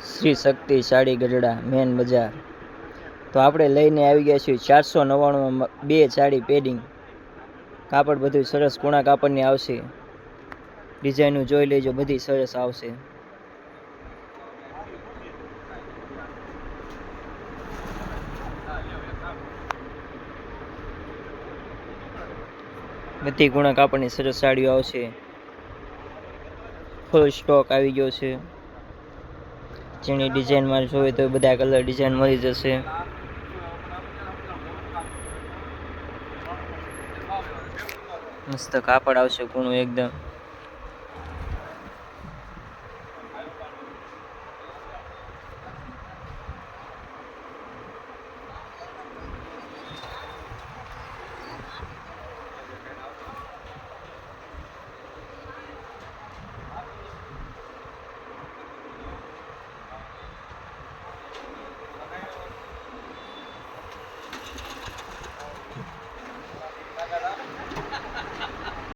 Shri Shakti, sari Gadhada, main બજાર. તો આપણે લઈને આવી ગયા છીએ ચારસો નવ્વાણુંમાં બે સાડી પેડિંગ કાપડ બધું સરસ કૂણા કાપડની આવશે. ડિઝાઇનો જોઈ લેજો, બધી સરસ આવશે. બધી ગુણા કાપડની સરસ સાડીઓ આવશે. ફૂલ સ્ટોક આવી ગયો છે. જેની ડિઝાઇનમાં જોઈએ તો બધા કલર ડિઝાઇન મળી જશે. મસ્ત કાપડ આવશે ગુણું એકદમ.